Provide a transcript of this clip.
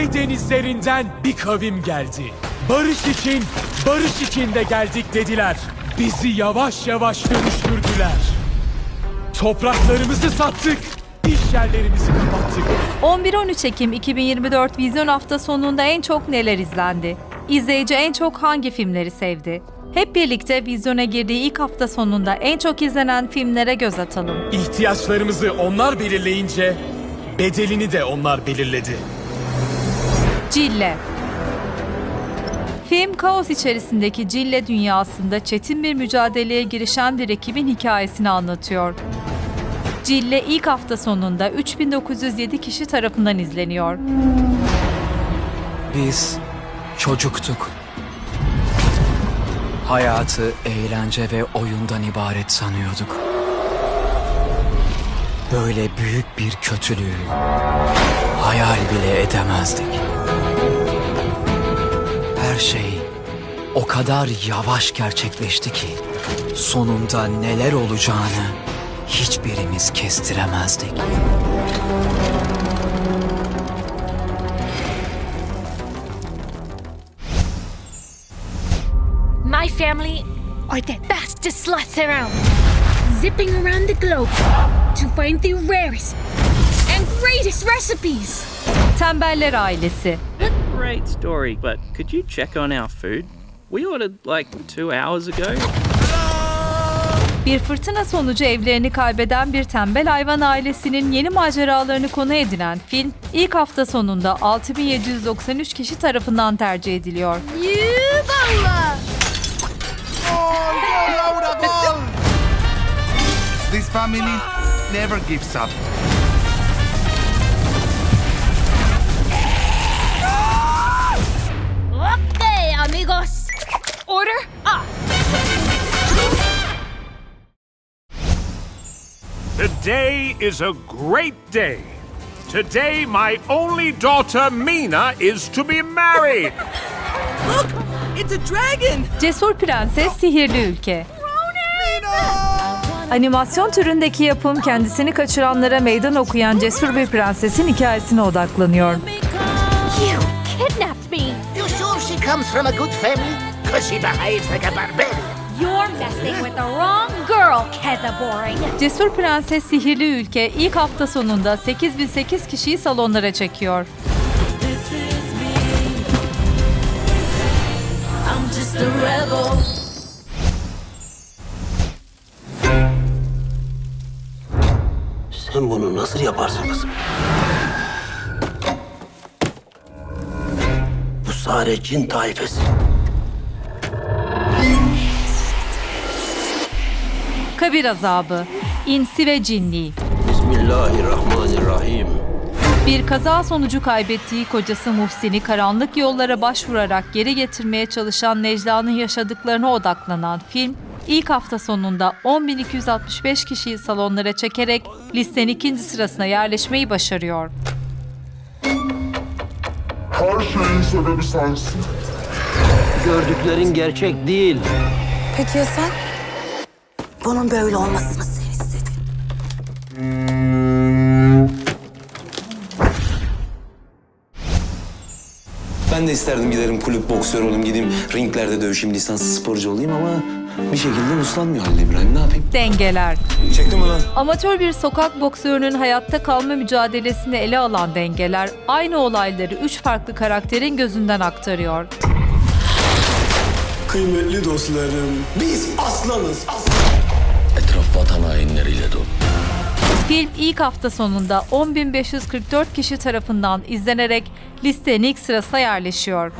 kuzey denizlerinden bir kavim geldi. Barış için, barış içinde geldik dediler. Bizi yavaş yavaş dönüştürdüler. Topraklarımızı sattık, iş yerlerimizi kapattık. 11-13 Ekim 2024 vizyon hafta sonunda en çok neler izlendi? İzleyici en çok hangi filmleri sevdi? Hep birlikte vizyona girdiği ilk hafta sonunda en çok izlenen filmlere göz atalım. İhtiyaçlarımızı onlar belirleyince bedelini de onlar belirledi. Cille Film kaos içerisindeki Cille dünyasında çetin bir mücadeleye girişen bir ekibin hikayesini anlatıyor. Cille ilk hafta sonunda 3907 kişi tarafından izleniyor. Biz çocuktuk. Hayatı eğlence ve oyundan ibaret sanıyorduk. Böyle büyük bir kötülüğü hayal bile edemezdik. Şey o kadar yavaş gerçekleşti ki sonunda neler olacağını hiçbirimiz kestiremezdik. My family are the fastest sluts around, zipping around the globe to find the rarest and greatest recipes. Tembeller ailesi Great story, but could you check on our food? We ordered like two hours ago. Bir fırtına sonucu evlerini kaybeden bir tembel hayvan ailesinin yeni maceralarını konu edinen film, ilk hafta sonunda 6793 kişi tarafından tercih ediliyor. Yubala! This family never gives up. Today is a great day. Today, my only daughter Mina is to be married. Cesur Prenses Sihirli Ülke Animasyon türündeki yapım kendisini kaçıranlara meydan okuyan cesur bir prensesin hikayesine odaklanıyor. You kidnapped me. You sure she comes from a good family? Because she behaves like a barbarian. You're messing with the wrong girl, Keza Boring. Cesur Prenses Sihirli Ülke ilk hafta sonunda 8008 kişiyi salonlara çekiyor. Sen bunu nasıl yaparsın kızım? Bu sare cin taifesi. Kabir azabı, insi ve cinli. Bismillahirrahmanirrahim. Bir kaza sonucu kaybettiği kocası Muhsin'i karanlık yollara başvurarak geri getirmeye çalışan Necla'nın yaşadıklarına odaklanan film, ilk hafta sonunda 10.265 kişiyi salonlara çekerek listenin ikinci sırasına yerleşmeyi başarıyor. Her şeyin sebebi sensin. Gördüklerin gerçek değil. Peki ya sen? Bunun böyle olmasını sen istedin. Ben de isterdim giderim kulüp boksör olayım, gideyim ringlerde dövüşeyim, lisanslı sporcu olayım ama bir şekilde uslanmıyor Halil İbrahim. Ne yapayım? Dengeler. Çektin mi lan? Amatör bir sokak boksörünün hayatta kalma mücadelesini ele alan dengeler, aynı olayları üç farklı karakterin gözünden aktarıyor. Kıymetli dostlarım, biz aslanız, Film ilk hafta sonunda 10.544 kişi tarafından izlenerek listenin ilk sırasına yerleşiyor.